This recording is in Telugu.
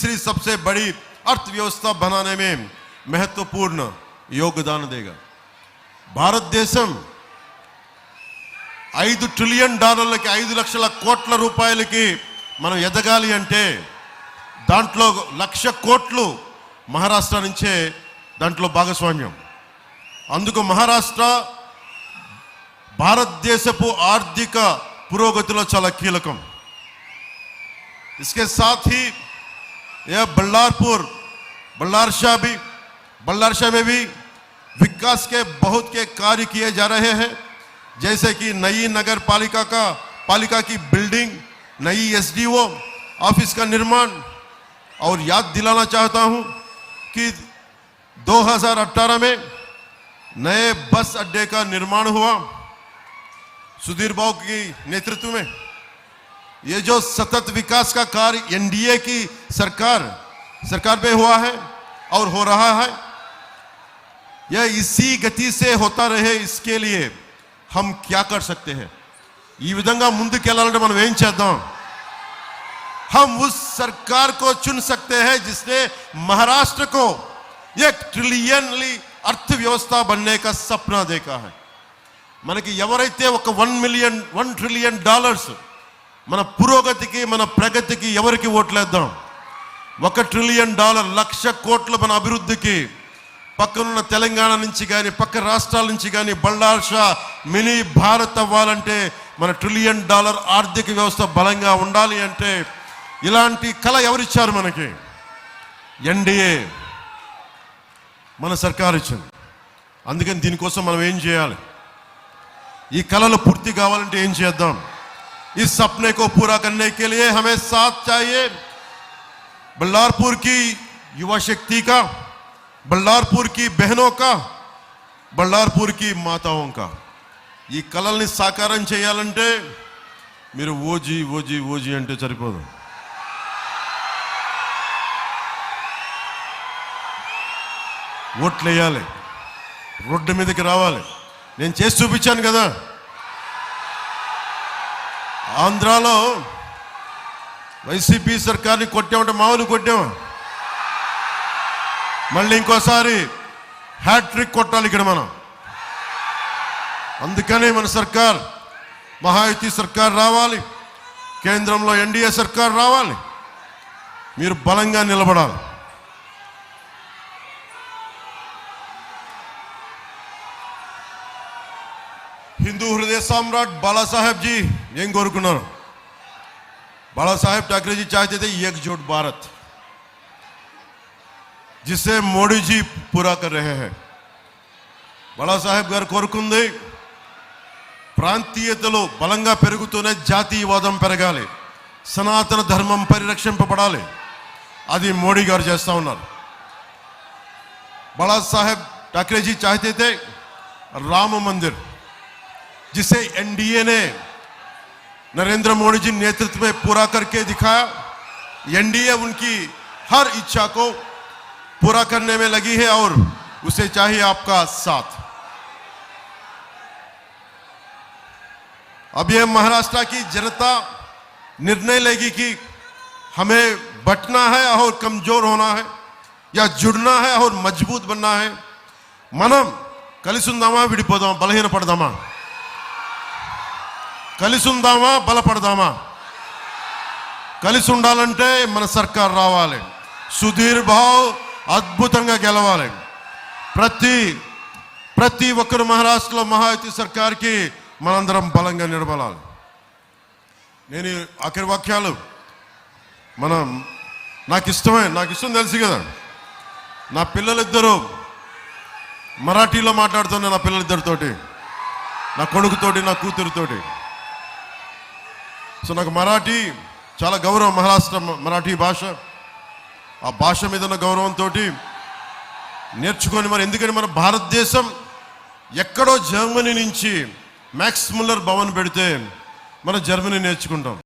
तीसरी सबसे बड़ी अर्थव्यवस्था बनाने में महत्वपूर्ण देगा దేగా భారతదేశం ఐదు ట్రిలియన్ డాలర్లకి ఐదు లక్షల కోట్ల రూపాయలకి మనం ఎదగాలి అంటే దాంట్లో లక్ష కోట్లు మహారాష్ట్ర నుంచే దాంట్లో భాగస్వామ్యం అందుకు మహారాష్ట్ర భారతదేశపు ఆర్థిక పురోగతిలో చాలా కీలకం ఇస్కే సాథీ यह बल्लारपुर बल्लारशाह भी बल्लारशाह में भी विकास के बहुत के कार्य किए जा रहे हैं जैसे कि नई नगर पालिका का पालिका की बिल्डिंग नई एसडीओ ऑफिस का निर्माण और याद दिलाना चाहता हूं कि 2018 में नए बस अड्डे का निर्माण हुआ सुधीर बाबू की नेतृत्व में ये जो सतत विकास का कार्य एनडीए की सरकार सरकार पे हुआ है और हो रहा है यह इसी गति से होता रहे इसके लिए हम क्या कर सकते हैं ఈ के ముందుకెళ్ళాలంటే मन वे चाहता हम उस सरकार को चुन सकते हैं जिसने महाराष्ट्र को एक ट्रिलियनली अर्थव्यवस्था बनने का सपना देखा है मन की ఒక one million one trillion dollars మన పురోగతికి మన ప్రగతికి ఎవరికి ఓట్లేద్దాం ఒక ట్రిలియన్ డాలర్ లక్ష కోట్ల మన అభివృద్ధికి పక్కనున్న తెలంగాణ నుంచి కానీ పక్క రాష్ట్రాల నుంచి కానీ బళ్ళార్షా మినీ భారత్ అవ్వాలంటే మన ట్రిలియన్ డాలర్ ఆర్థిక వ్యవస్థ బలంగా ఉండాలి అంటే ఇలాంటి కళ ఎవరిచ్చారు మనకి ఎన్డీఏ మన సర్కార్ ఇచ్చింది అందుకని దీనికోసం మనం ఏం చేయాలి ఈ కళలు పూర్తి కావాలంటే ఏం చేద్దాం ఈ സ്വപ്నే కో పురా కర్నే కే liye హమే సాత్ చాయే బల్లార్పూర్ కి యువ శక్తి కా బల్లార్పూర్ కి బహనో కా బల్లార్పూర్ కి మాతావో కా ఈ కలని సాకారం చేయాలంటే మీరు ఓజీ ఓజీ ఓజీ అంటే చరిపోదు वोट લેయాలి రూడ్ మీదకి రావాలి నేను చేసి చూపించాను కదా ఆంధ్రాలో వైసీపీ సర్కార్ని కొట్టామంటే మామూలు కొట్టాం మళ్ళీ ఇంకోసారి హ్యాట్రిక్ కొట్టాలి ఇక్కడ మనం అందుకనే మన సర్కార్ మహాయుతి సర్కార్ రావాలి కేంద్రంలో ఎన్డీఏ సర్కార్ రావాలి మీరు బలంగా నిలబడాలి हिंदू हृदय सम्राट बाला साहेब जी को बाला साहेब ठाकरे जी चाहते थे एकजुट भारत जिसे मोदी जी पूरा कर रहे हैं बाला साहेब गोरकंदे प्रातीयता बल्कि जातीयवादी सनातन धर्म पड़े अभी मोडी गुजार बाला साहेब ठाकरे जी चाहते थे राम मंदिर जिसे एनडीए ने नरेंद्र मोदी जी नेतृत्व में पूरा करके दिखाया एनडीए उनकी हर इच्छा को पूरा करने में लगी है और उसे चाहिए आपका साथ अब यह महाराष्ट्र की जनता निर्णय लेगी कि हमें बटना है और कमजोर होना है या जुड़ना है और मजबूत बनना है మనం కలిసి ఉందామా విడిపోదామా బలహీనపడదామా కలిసి ఉందామా బలపడదామా కలిసి ఉండాలంటే మన సర్కార్ రావాలి సుధీర్ భావ్ అద్భుతంగా గెలవాలి ప్రతి ప్రతి ఒక్కరు మహారాష్ట్రలో మహాయుతి సర్కార్కి మనందరం బలంగా నిలబడాలి నేను ఆఖరి వాక్యాలు మనం నాకు ఇష్టమే నాకు ఇష్టం తెలుసు కదా నా పిల్లలిద్దరూ మరాఠీలో మాట్లాడుతున్నా నా పిల్లలిద్దరితోటి నా కొడుకుతోటి నా కూతురుతోటి సో నాకు మరాఠీ చాలా గౌరవం మహారాష్ట్ర మరాఠీ భాష ఆ భాష మీద ఉన్న గౌరవంతో నేర్చుకొని మరి ఎందుకంటే మన భారతదేశం ఎక్కడో జర్మనీ నుంచి మ్యాక్స్ ముల్లర్ భవన్ పెడితే మనం జర్మనీ నేర్చుకుంటాం